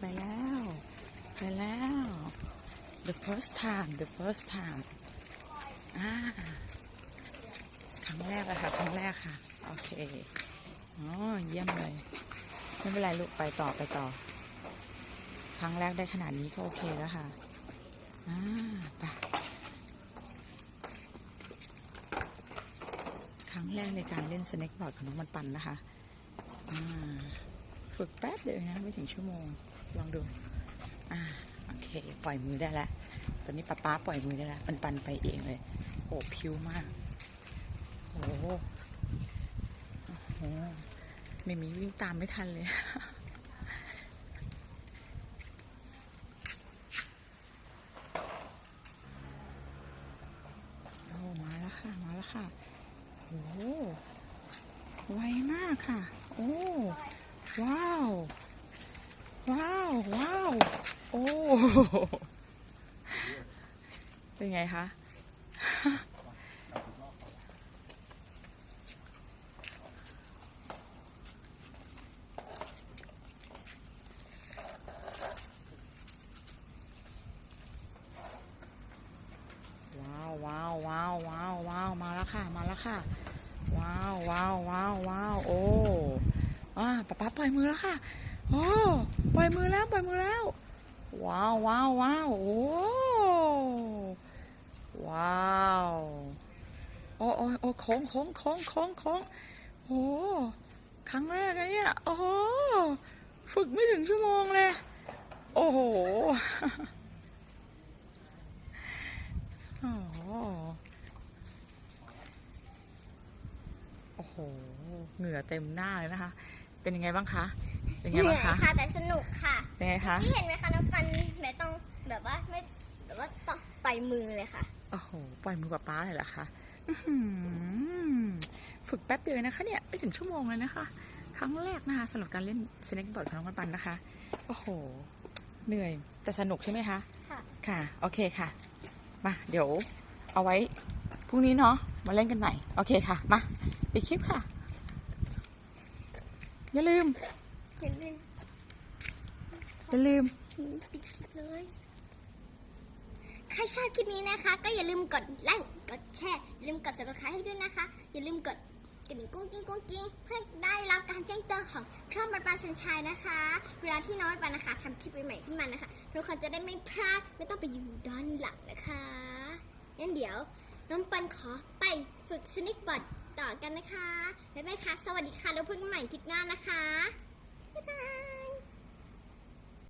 ไปแล้ว ไปแล้ว the first time the first time อ่าครั้งแรกอะค่ะครั้งแรกค่ะ โอเค อ๋อ เยี่ยมเลย ไม่เป็นไรลูกไปต่อไปต่อ ครั้งแรกได้ขนาดนี้ก็โอเคแล้วค่ะ อ่าไปครั้งแรกในการเล่นสเน็กบอร์ดของน้องมันปันนะคะอ่าฝึกแป๊บเดียวเองนะ ไม่ถึงชั่วโมง ลองดู อ่า โอเค ปล่อยมือได้แล้วตอนนี้ป๊าป๊าปล่อยมือได้แล้วปันปันไปเองเลย โอ้พิ้วมาก โอ้โหโอ้ไม่มีวิ่งตามไม่ทันเลยโอ้มาแล้วค่ะ มาแล้วค่ะ โอ้ไวมากค่ะ โอ้ ว้าว ว้าว ว้าว โอ้ เป็นไงคะ ว้าว ว้าว ว้าว ว้าว ว้าว มาแล้วค่ะ มาแล้วค่ะ ว้าว ว้าว ว้าว ว้าว โอ้อ่าป๊าป๊าปล่อยมือแล้วค่ะ โอ้ปล่อยมือแล้วปล่อยมือแล้ว ว้าวว้าวว้าวโอ้ว้าวโอ้โอ้โอ้โค้งโค้งโค้งโค้งโค้งโอ้ครั้งแรกนะเนี่ยโอ้ฝึกไม่ถึงชั่วโมงเลย โอ้โหโอ้โหโอ้โหเหงื่อเต็มหน้าเลยนะคะ เป็นยังไงบ้างคะ เป็นเหไงนื่บ้าองยคะ ค่ะแต่สนุกค่ะเป็นไงคะ ที่เห็นไหมคะน้องปันไม่ต้องแบบว่าไม่แบบว่าต้องปล่อยมือเลยค่ะ โอ้โห ปล่อยมือป๊าป๊าเลยเหรอคะอื้อหือฝึกแป๊บเดียวเองนะคะเนี่ยไม่ถึงชั่วโมงเลยนะคะ ครั้งแรกนะคะสำหรับการเล่นสเน็กบอร์ดของน้องปันปันนะคะ โอ้โห เหนื่อยแต่สนุกใช่ไหมคะ ค่ะ ค่ะ โอเคค่ะ มา เดี๋ยวเอาไว้พรุ่งนี้เนาะ มาเล่นกันใหม่ โอเคค่ะ มาปิดคลิปค่ะ อย่าลืม อย่าลืมอย่าลืมนี่ปิดคลิปเลย ใครชอบคลิปนี้นะคะ ก็อย่าลืมกดไลค์ กดแชร์ อย่าลืมกด subscribe ให้ด้วยนะคะ อย่าลืมกดกระดิ่งกุ้งกิ้งกุ้งกิ้งเพื่อได้รับการแจ้งเตือนของช่องปันปันสัญชัยนะคะ เวลาที่น้องปันปันนะคะทำคลิปใหม่ๆขึ้นมานะคะ ทุกคนจะได้ไม่พลาด ไม่ต้องไปอยู่ด้านหลังนะคะงั้นเดี๋ยวน้องปันขอไปฝึกสนิกบอร์ดต่อกันนะคะ บ๊ายบายค่ะ สวัสดีค่ะ แล้วพบกันใหม่คลิปหน้านะคะ Goodbye.